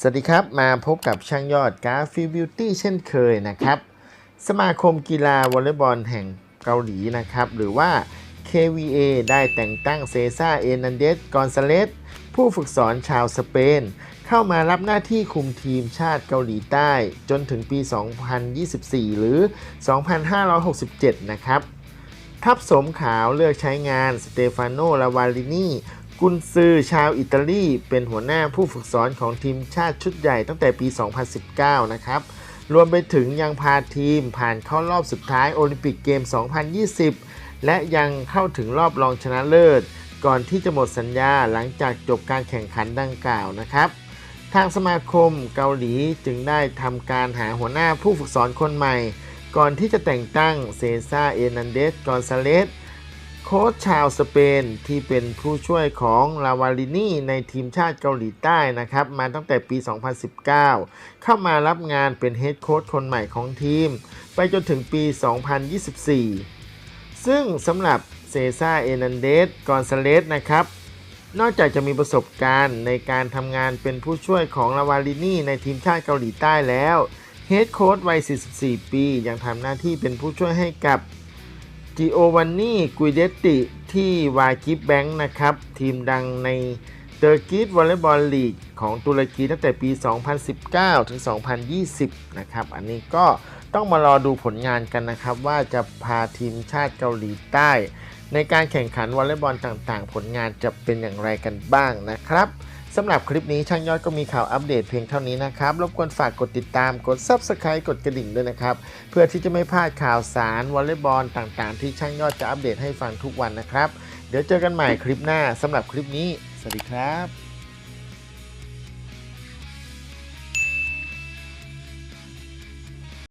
สวัสดีครับ มาพบกับช่างยอดกราฟิบิวตี้เช่นเคยนะครับ สมาคมกีฬาวอลเลย์บอลแห่งเกาหลีนะครับ หรือว่า KVA ได้แต่งตั้งเซซ่าเอนันเดสกอนซาเลสผู้ฝึกสอนชาวสเปน เข้ามารับหน้าที่คุมทีมชาติเกาหลีใต้ จนถึงปี 2024 หรือ 2567 นะครับ ทัพสมขาวเลือกใช้งานสเตฟานโนลาวาลินี กุนซือชาวอิตาลีเป็นหัวหน้าผู้ฝึกสอนของทีมชาติชุดใหญ่ตั้งแต่ปี 2019 นะครับ รวมไปถึงยังพาทีมผ่านเข้ารอบสุดท้ายโอลิมปิกเกม 2020 และยังเข้าถึงรอบรองชนะเลิศ ก่อนที่จะหมดสัญญาหลังจากจบการแข่งขันดังกล่าวนะครับทางสมาคมเกาหลีจึงได้ทำการหาหัวหน้าผู้ฝึกสอนคนใหม่ ก่อนที่จะแต่งตั้งเซซ่าเอนันเดสกอนซาเลส โค้ชชาวสเปนที่เป็นผู้ช่วยของลาวาลินีในทีมชาติเกาหลีใต้นะครับ มาตั้งแต่ปี 2019 เข้ามารับงานเป็นเฮดโค้ชคนใหม่ของทีม ไปจนถึงปี 2024 ซึ่งสำหรับเซซ่าเอนันเดสกอนซาเลสนะครับ นอกจากจะมีประสบการณ์ในการทำงานเป็นผู้ช่วยของลาวาลินีในทีมชาติเกาหลีใต้แล้วเฮดโค้ชวัย 44 ปี ยังทำหน้าที่เป็นผู้ช่วยให้กับ จิโอวานนี่กุยเดติที่วากิฟแบงค์นะครับ ทีมดังในเตอร์กิสวอลเลย์บอลลีกของตุรกีตั้งแต่ปี 2019 ถึง 2020 นะครับ อันนี้ก็ต้องมารอดูผลงานกันนะครับ ว่าจะพาทีมชาติเกาหลีใต้ ในการแข่งขันวอลเลย์บอลต่างๆ ผลงานจะเป็นอย่างไรกันบ้างนะครับ สำหรับคลิปนี้ช่างยอดก็มีข่าวอัปเดตเพียงเท่านี้นะครับ รบกวนฝากกดติดตาม กด Subscribe กดกระดิ่งด้วยนะครับ เพื่อที่จะไม่พลาดข่าวสารวอลเลย์บอลต่างๆ ที่ช่างยอดจะอัปเดตให้ฟังทุกวันนะครับ เดี๋ยวเจอกันใหม่คลิปหน้าสำหรับคลิปนี้ สวัสดีครับ